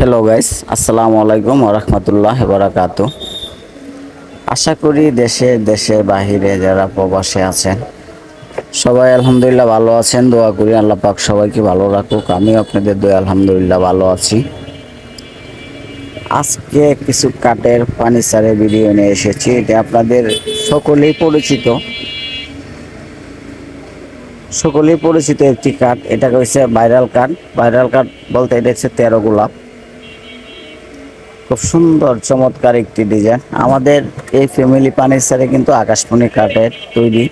Hello guys আসসালামু আলাইকুম রহমতুল্লাহ বারাকাতু আশা করি দেশে দেশে, বাহিরে যারা প্রবাসে আছেন, সবাই আলহামদুলিল্লাহ ভালো আছেন। দোয়া করি আল্লাহ পাক সবাইকে ভালো রাখুক। আমি আপনাদের দোয়া আলহামদুলিল্লাহ ভালো আছি। আজকে কিছু কাঠের ফার্নিচারের ভিডিও নিয়ে এসেছি। এটা আপনাদের সকলেই পরিচিত। সকলেই পরিচিত একটি কাঠ। এটা হচ্ছে ভাইরাল কাঠ। ভাইরাল কাঠ বলতে এটা হচ্ছে তেরো গোলাপ। খুব সুন্দর, চমৎকার একটি ডিজাইন। আমাদের এই ফ্যামিলি ফার্নিচারে কিন্তু আকাশমণি কাঠের তৈরি।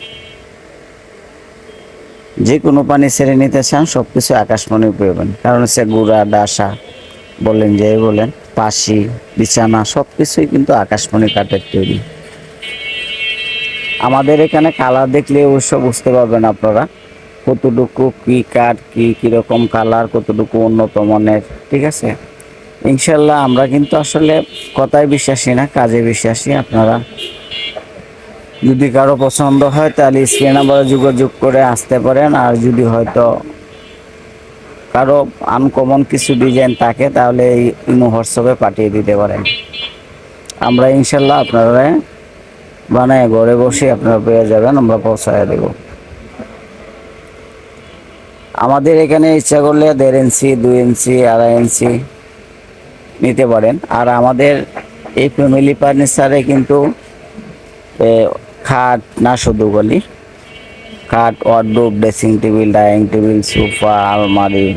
যে কোনো ফার্নিচারে নিতে চান সব কিছু আকাশমণি পাবেন। কারণ হচ্ছে গুড়া, ডাসা বলেন যে বলেন, পাশি, বিছানা সব কিছুই কিন্তু আকাশমণি কাঠের তৈরি। আমাদের এখানে কালার দেখলে অবশ্য বুঝতে পারবেন আপনারা, কতটুকু কি কাঠ, কি কীরকম কালার কতটুকু উন্নত মানের, ঠিক আছে? ইনশাল্লাহ আমরা কিন্তু আসলে কথায় বিশ্বাসী না, কাজে বিশ্বাসী। আপনারা যদি কারও পছন্দ হয়, তাহলে স্ক্রিন নাম্বারে যোগাযোগ করে আসতে পারেন। আর যদি হয়তো কারও আনকমন কিছু ডিজাইন থাকে, তাহলে এই ইমো হোয়াটসঅ্যাপে পাঠিয়ে দিতে পারেন। আমরা ইনশাল্লাহ আপনারা বানায় ঘরে বসে আপনারা পেয়ে যাবেন, আমরা পৌঁছায় দেব। আমাদের এখানে ইচ্ছা করলে দেড় ইঞ্চি, দুই ইঞ্চি, আড়াই ইঞ্চি নিতে পারেন। আর আমাদের এই ফ্যামিলি ফার্নিচারে কিন্তু খাট, না শুধু বলি, খাট wardrobe dressing table dining table sofa আলমারি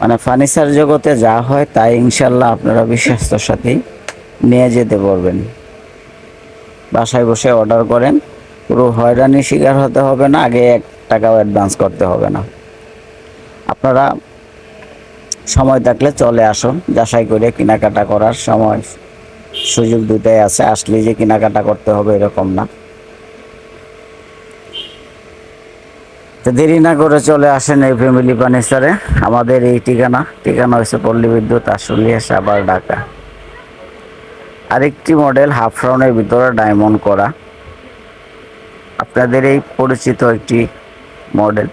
মানে ফার্নিচার জগতে যা হয় তাই ইনশাল্লাহ আপনারা বিশ্বাস্তর সাথে নিয়ে যেতে পারবেন। বাসায় বসে অর্ডার করেন, পুরো হয়রানির শিকার হতে হবে না, আগে এক টাকাও অ্যাডভান্স করতে হবে না। আপনারা সময় থাকলে চলে আসুন। যাচাই করে কেনাকাটা করার সময় সুযোগ দুটাই আছে। আসলে যে কেনাকাটা করতে হবে এরকম না। তো দেরি না করে চলে আসেন এই ফ্যামিলি ফার্নিচারে আমাদের এই ঠিকানা। ঠিকানা হচ্ছে পল্লী বিদ্যুৎ আশুলিয়া সাবার ঢাকা। আরেকটি মডেল হাফ রাউন্ডের ভিতরে ডায়মন্ড করা। আপনাদের এই পরিচিত একটি মডেল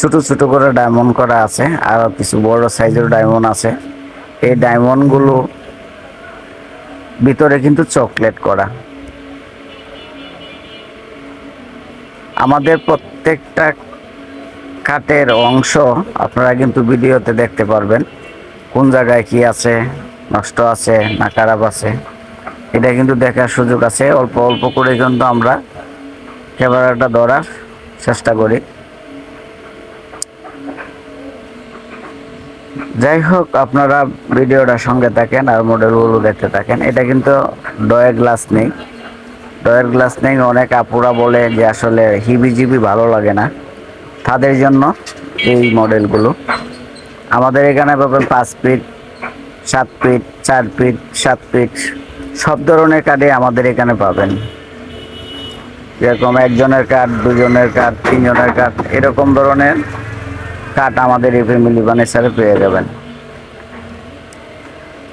ছোট ছোট করে ডায়মন্ড করা আছে, আর কিছু বড় সাইজের ডায়মন্ড আছে। এই ডায়মন্ডগুলো ভিতরে কিন্তু চকলেট করা। আমাদের প্রত্যেকটা কাঠের অংশ আপনারা কিন্তু ভিডিওতে দেখতে পারবেন। কোন জায়গায় কি আছে, নষ্ট আছে না খারাপ আছে, এটা কিন্তু দেখার সুযোগ আছে। অল্প অল্প করে কিন্তু আমরা ক্যামেরাটা ধরার চেষ্টা করি। যাই হোক, আপনারা ভিডিওটা সঙ্গে থাকেন আর মডেলগুলো দেখতে থাকেন। এটা কিন্তু ডয়ের গ্লাস নেই। ডয়ের গ্লাস নেই অনেক আপুরা বলে যে আসলে হিবিজিবি ভালো লাগে না। তাদের জন্য এই মডেলগুলো আমাদের এখানে পাবেন পাঁচ ফিট, সাত ফিট, চার ফিট, সাত ফিট, সব ধরনের কার্ডে আমাদের এখানে পাবেন। যেরকম একজনের কার্ড দুজনের কার্ড তিনজনের কার্ড এরকম ধরনের কাঠ আমাদের এই ফ্যামিলি ফার্নিচারে পেয়ে যাবেন।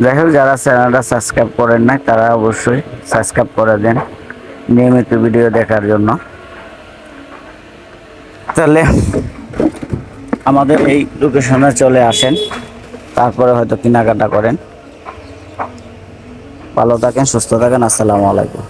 যাই হোক, যারা চ্যানেলটা সাবস্ক্রাইব করেন না তারা অবশ্যই সাবস্ক্রাইব করে দেন নিয়মিত ভিডিও দেখার জন্য। তাহলে আমাদের এই লোকেশনে চলে আসেন, তারপরে হয়তো কেনাকাটা করেন। ভালো থাকেন, সুস্থ থাকেন, আসসালামু আলাইকুম।